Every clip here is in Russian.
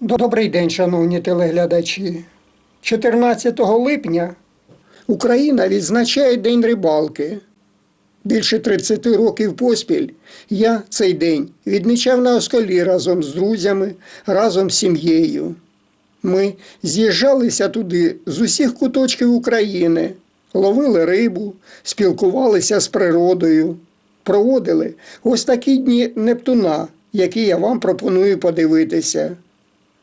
Добрий день, шановні телеглядачі. 14 липня Україна відзначає День рибалки. Більше 30 років поспіль я цей день відмічав на Осколі разом з друзями, разом з сім'єю. Ми з'їжджалися туди з усіх куточків України, ловили рибу, спілкувалися з природою, проводили ось такі дні Нептуна, які я вам пропоную подивитися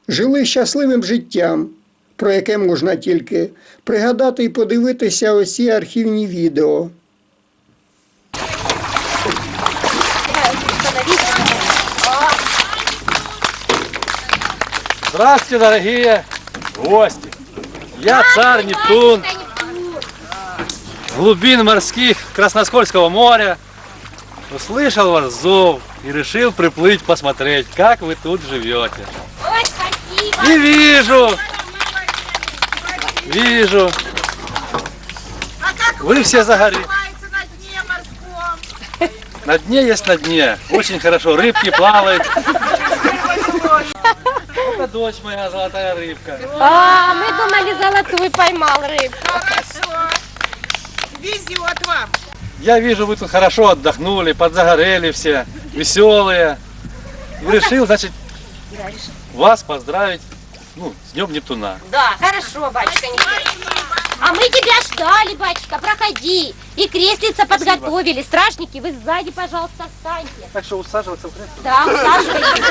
Жили щасливим життям, про яке можна тільки пригадати і подивитися ось ці архівні відео. Здравствуйте, дорогие гости! Я царь Нептун, с глубин морских Красноскольского моря. Услышал ваш зов и решил приплыть посмотреть, как вы тут живете. И вижу, вижу, А как вы все загорели. на дне есть на дне. Очень хорошо, рыбки плавают. Это дочь моя золотая рыбка. А, мы думали, золотую поймал рыбку. Хорошо. Везет вам. Я вижу, вы тут хорошо отдохнули, подзагорели все, веселые. Решил, значит, вас поздравить ну, с Днем Нептуна. Да, хорошо, батюшка. А мы тебя ждали, батюшка, проходи. И креслица подготовили. Стражники, вы сзади, пожалуйста, встаньте. Так что усаживаться в кресло. Да, усаживайтесь.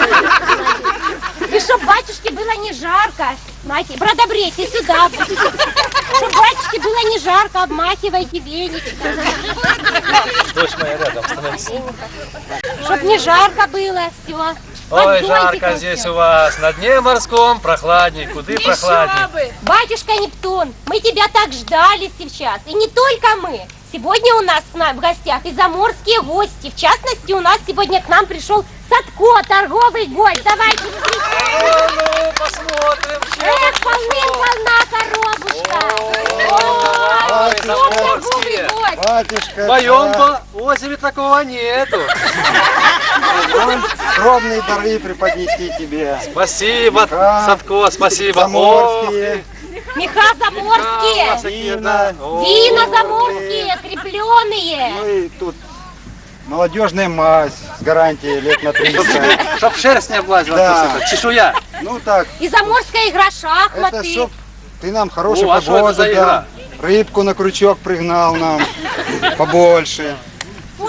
И чтоб батюшке было не жарко. Махи... Бродобрейте сюда. Чтоб батюшке было не жарко, обмахивайте веничком. Дочь моя рядом, становись. Чтоб не жарко было, все. Ой, жарко здесь у вас. На дне морском прохладней, куды прохладней. Батюшка Нептун, мы тебя так ждали сейчас. И не только мы. Сегодня у нас с нами в гостях и заморские гости. В частности, у нас сегодня к нам пришел Садко, торговый гость. Давайте. О, ну, посмотрим, чем Эх, полным-полна коробушка. Ой, Ой, торговый гость. Батюшка, В моем по озере такого нету. позволь скромные дары преподнести тебе. Спасибо, Да. Садко, спасибо. Заморские, Меха заморские. вина, Вина заморские, крепленые. ну и тут молодежная мазь с гарантией лет на 300. Чтоб шерсть не облазила, Да. чешуя. Ну так, И заморская игра это шахматы. чтоб ты нам хорошую О, а что это погоду за игра? дал, рыбку на крючок пригнал нам побольше.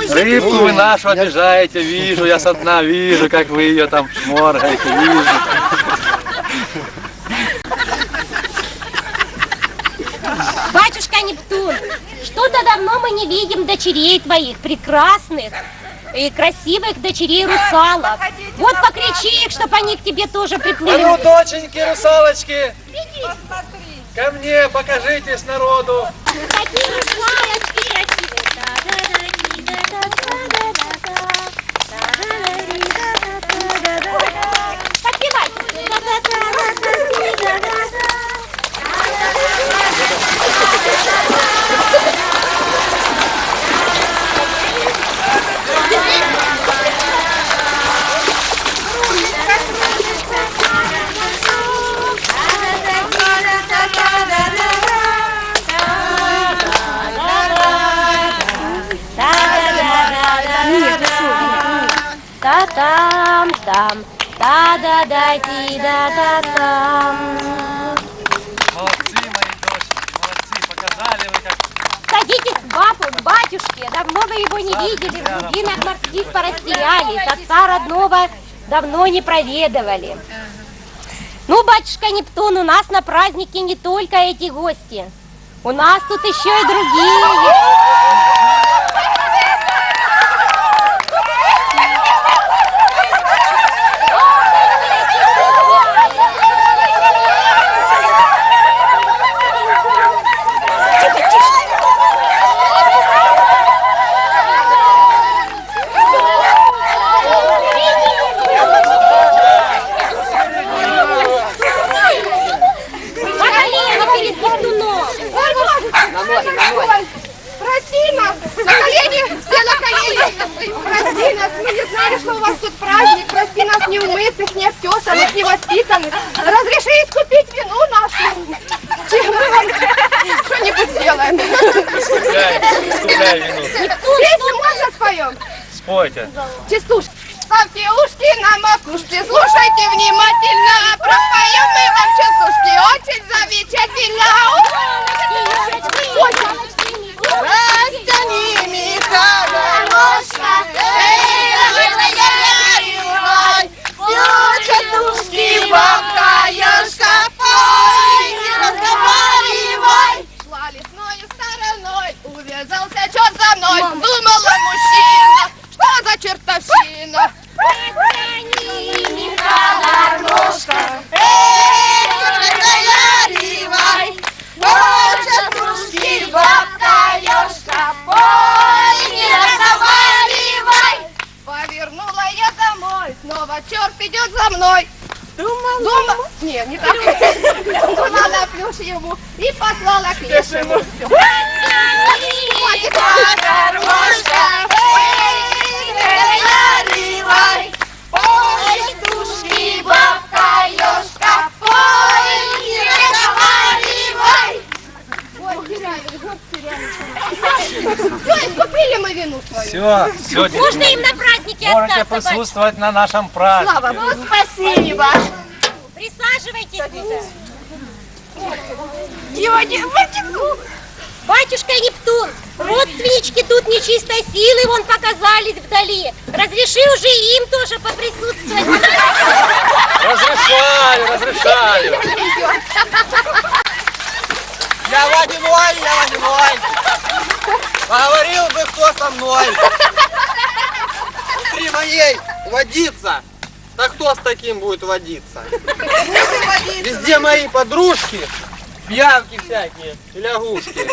Рыбку вы нашу обижаете, вижу, я со дна вижу, как вы ее там шморгаете, вижу. Батюшка Нептун, что-то давно мы не видим дочерей твоих, прекрасных и красивых дочерей русалок. Вот покричи их, чтобы они к тебе тоже А ну, приплыли. доченьки, русалочки, ко мне покажитесь народу. Такие русалочки красивые. Та-там, там, та-да-да-ти-да-да-там. Молодцы, мои доченьки, молодцы, показали вы как Садитесь к бабу, к батюшке. Давно вы его не видели, в глубинах морских порастерялись. Отца родного давно не проведывали. Ну, батюшка Нептун, у нас на празднике не только эти гости. У нас тут еще и другие. На колени, все на колени. Прости нас, мы не знали, что у вас тут праздник. Прости нас не умытых, не неумытых, не воспитанных. Разреши искупить вину нашу. Чем мы вам что-нибудь сделаем? Искупляй вину. Песню можно споем? Спойте. Частушки. Ставьте ушки на макушке, слушайте внимательно, а пропоем мы вам частушки, очень замечательно. Очень. Zostani mi kogo, мной. Думала, Дума... Нет, не так. Думала плюш ему и послала к лешему. Все, все, Можно им на празднике Можете остаться, батюшка? присутствовать на нашем празднике. Слава Богу, спасибо. Присаживайтесь. Сегодня. Батюшка Нептун, родственнички тут нечистой силы вон показались вдали. Разреши уже им тоже поприсутствовать. Поговорил бы кто со мной. Внутри моей водиться. Да кто с таким будет водиться? Везде мои подружки, пьянки всякие, лягушки.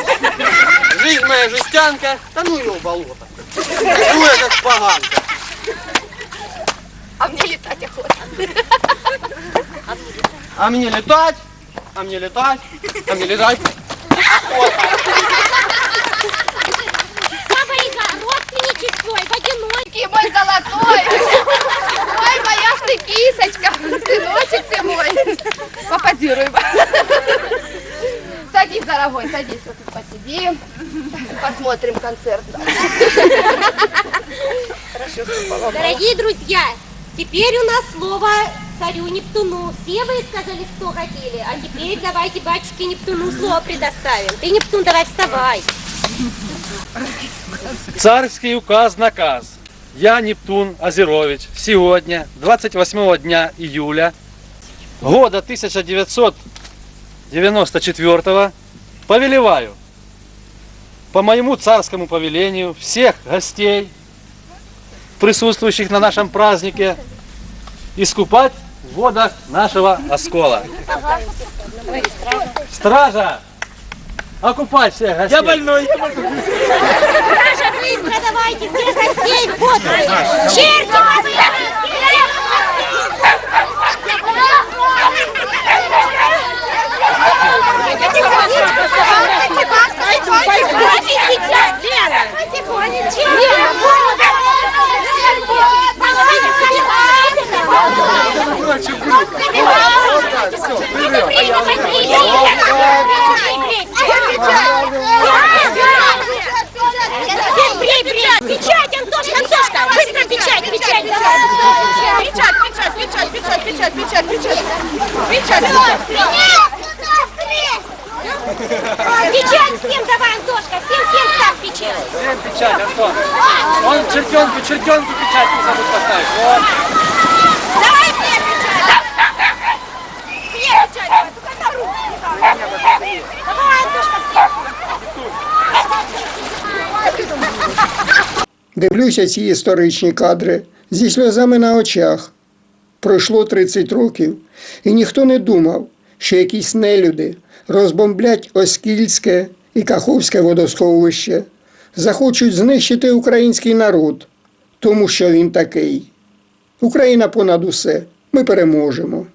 Жизнь моя жестянка, да ну в болото. Ну я как поганка. А мне летать охота. А мне летать, а мне летать, а мне летать. Баба золотой. Ой, моя ж ты кисочка. Сыночек ты мой. Попозируй. Садись, дорогой, садись. Вот тут посидим. Посмотрим концерт. Дорогие друзья, теперь у нас слово царю Нептуну. Все высказали, что хотели, а теперь давайте батюшке Нептуну слово предоставим. Ты, Нептун, давай вставай. Царский указ, наказ. Я, Нептун Азерович, сегодня, 28 дня июля, года 1994 повелеваю по моему царскому повелению всех гостей, присутствующих на нашем празднике, искупать в водах нашего оскола. Стража! Окупать всех гостей! Я больной. Быстро давайте всех гостей в воду. Черти вас! Печать, Антошка, Антошка, быстро печать, печать. Печать, печать, печать, печать, печать, печать, печать. Печать. Печать всем давай, Антошка, всем, всем ставь печать. Всем печать, Антон. Он чертенку, чертенку печать не забудь поставить. Вот. Дивлюся ці історичні кадри зі сльозами на очах. Пройшло 30 років, і ніхто не думав, що якісь нелюди розбомблять Оскільське і Каховське водосховище, захочуть знищити український народ, тому що він такий. Україна понад усе. Ми переможемо.